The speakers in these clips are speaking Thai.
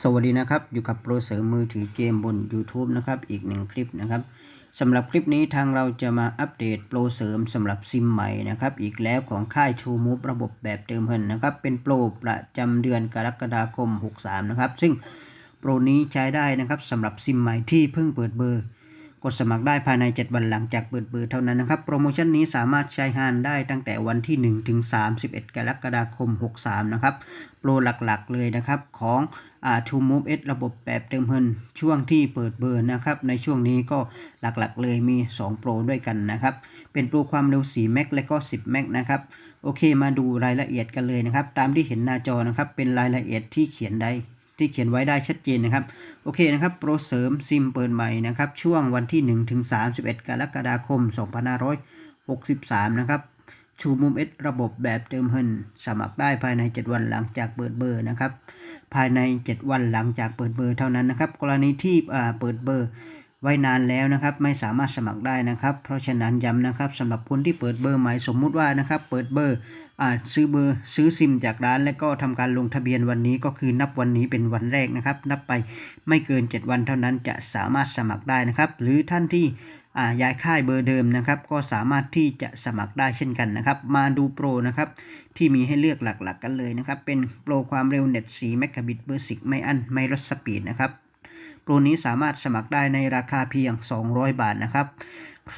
สวัสดีนะครับ อยู่กับโปรเสริมมือถือเกมบน YouTube นะครับ อีกหนึ่งคลิปนะครับสำหรับคลิปนี้ทางเราจะมาอัปเดตโปรเสริมสำหรับซิมใหม่นะครับอีกแล้วของค่าย True Move ระบบแบบเติมเงินนะครับ เป็นโปรประจำเดือนกรกฎาคม 63 นะครับ ซึ่งโปรนี้ใช้ได้นะครับสำหรับซิมใหม่ที่เพิ่งเปิดเบอร์ กดสมัครได้ภายใน 7 วันหลังจากเปิดเบอร์เท่านั้นนะครับ โปรโมชั่นนี้สามารถใช้งานได้ตั้งแต่วันที่ 1 ถึง 31 กรกฎาคม 63 นะครับ โปรหลักๆเลยนะครับของอ่า True Move S ระบบแบบเติมเงินช่วงที่เปิดเบอร์นะครับ ในช่วงนี้ก็หลักๆเลยมี 2 โปรด้วยกันนะครับ เป็นโปรความเร็ว4 m b และก็ 10 m b นะครับโอเคมาดูรายละเอียดกันเลยนะครับ ตามที่เห็นหน้าจอนะครับเป็นรายละเอียดที่เขียนได้ ที่เขียนไว้ได้ชัดเจนนะครับ โอเคนะครับ โปรเสริมซิมเปิดใหม่นะครับ ช่วงวันที่ 1 ถึง 31 กรกฎาคม 2563 นะครับ ชูมุมเอสระบบแบบเติมเงินสมัครได้ภายใน 7 วันหลังจากเปิดเบอร์นะครับ ภายใน 7 วันหลังจากเปิดเบอร์เท่านั้นนะครับ กรณีที่เปิดเบอร์ไว้นานแล้วนะครับไม่สามารถสมัครได้นะครับ เพราะฉะนั้นย้ำนะครับสำหรับคนที่เปิดเบอร์ใหม่สมมุติว่านะครับ เปิดเบอร์ อ่าซื้อเบอร์ซื้อซิมจากร้าน แล้วก็ทำการลงทะเบียนวันนี้ก็คือนับวันนี้เป็นวันแรกนะครับ นับไปไม่เกิน 7 วันเท่านั้นจะสามารถสมัครได้นะครับ หรือท่านที่อ่าย้ายค่ายเบอร์เดิมนะครับ ก็สามารถที่จะสมัครได้เช่นกันนะครับ มาดูโปรนะครับที่มีให้เลือกหลักๆ กันเลยนะครับ เป็นโปรความเร็วเน็ต4เมกะบิตเบอร์สิกไม่อั้นไม่ลดสปีดนะครับโปรนี้สามารถสมัครได้ในราคาเพียง 200 บาทนะครับ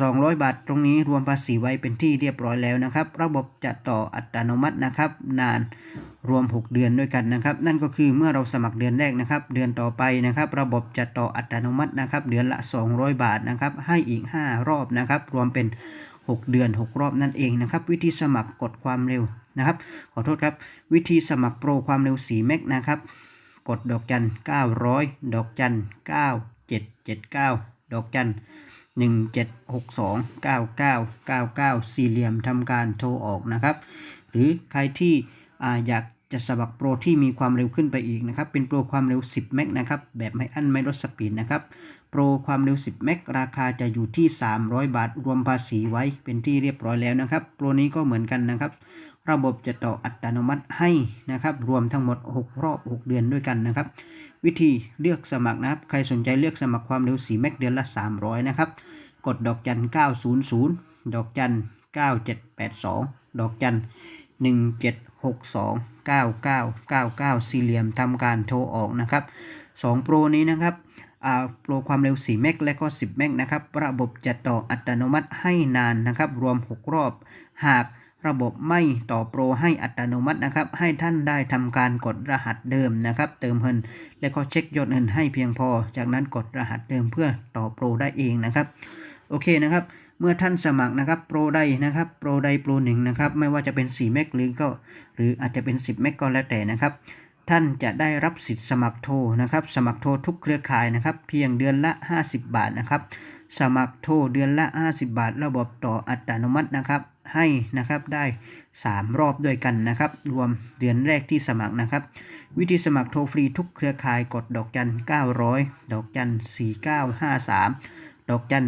200 บาท ตรงนี้รวมภาษีไว้เป็นที่เรียบร้อยแล้วนะครับ ระบบจะต่ออัตโนมัตินะครับ นานรวม 6 เดือนด้วยกันนะครับ นั่นก็คือเมื่อเราสมัครเดือนแรกนะครับ เดือนต่อไปนะครับ ระบบจะต่ออัตโนมัตินะครับ เดือนละ 200 บาทนะครับ ให้อีก 5 รอบนะครับ รวมเป็น 6 เดือน 6 รอบนั่นเองนะครับ วิธีสมัครกดความเร็วนะครับ ขอโทษครับ วิธีสมัครโปรความเร็ว4เมกนะครับ กดดอกจัน 900 ดอกจัน 9779 ดอกจัน 9999 สี่เหลี่ยมทำการโทรออกนะครับ หรือใครที่ออยากจะสมัครโปรที่มีความเร็วขึ้นไปอีกนะครับ เป็นโปรความเร็ว 10 เมกนะครับ แบบไม่อั้นไม่ลดสปีดนะครับ โปรความเร็ว 10 เมกราคาจะอยู่ที่ 300 บาท รวมภาษีไว้เป็นที่เรียบร้อยแล้วนะครับ โปรนี้ก็เหมือนกันนะครับ ระบบจะต่ออัตโนมัติให้นะครับรวมทั้งหมด 6 รอบ 6 เดือนด้วยกันนะครับ วิธีเลือกสมัครนะครับ ใครสนใจเลือกสมัครความเร็ว4เมกเดือนละ 300 นะครับ กดดอกจัน 900 ดอกจัน 9782 ดอกจัน 1762 9999 สี่เหลี่ยมทำการโทรออกนะครับ2โปรนี้นะครับอ่าโปรความเร็ว 4 เมกและก็ 10 เมกนะครับ ระบบจะต่ออัตโนมัติให้นานนะครับ รวม 6 รอบ หาก ระบบไม่ต่อโปรให้อัตโนมัตินะครับ ให้ท่านได้ทำการกดรหัสเดิมนะครับ เติมเงิน และก็เช็คยอดเงินให้เพียงพอ จากนั้นกดรหัสเดิมเพื่อต่อโปรได้เองนะครับ โอเคนะครับ เมื่อท่านสมัครนะครับโปรใดนะครับโปรใดโปรหนึ่งนะครับ ไม่ว่าจะเป็น4เมกหรือก็ หรืออาจจะเป็น 10เมกก็แล้วแต่นะครับท่านจะได้รับสิทธิ์สมัครโทรนะครับ สมัครโทรทุกเครือข่ายนะครับ เพียงเดือนละ 50 บาทนะครับ สมัครโทรเดือนละ 50 บาท ระบบต่ออัตโนมัตินะครับ ให้นะครับได้ 3 รอบด้วยกันนะครับ รวมเดือนแรกที่สมัครนะครับ วิธีสมัครโทรฟรีทุกเครือข่ายกดดอกจัน 900 ดอกจัน 4953 ดอกจัน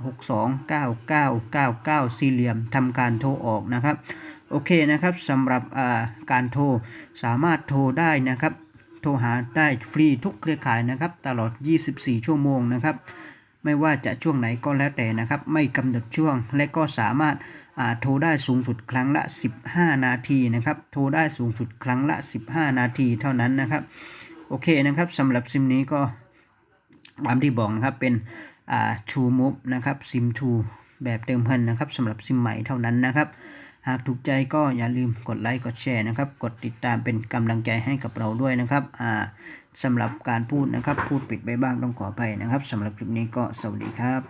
1762 9999 สี่เหลี่ยมทำการโทรออกนะครับ โอเคนะครับสำหรับการโทรสามารถโทรได้นะครับ โทรหาได้ฟรีทุกเครือข่ายนะครับ ตลอด 24 ชั่วโมงนะครับ ไม่ว่าจะช่วงไหนก็แล้วแต่นะครับ ไม่กำหนดช่วงและก็สามารถาโทรได้สูงสุดครั้งละ 15 นาทีนะครับ โทรได้สูงสุดครั้งละ 15 นาทีเท่านั้นนะครับ โอเคนะครับสำหรับซิมนี้ก็ตามที่บอกนะครับเป็นชูมูฟนะครับซิมทูแบบเติมเงินนะครับสำหรับซิมใหม่เท่านั้นนะครับ หากถูกใจก็อย่าลืมกดไลค์กดแชร์นะครับ กดติดตามเป็นกำลังใจให้กับเราด้วยนะครับ สำหรับการพูดนะครับ พูดปิดไปบ้างต้องขออภัยนะครับสำหรับคลิปนี้ก็สวัสดีครับ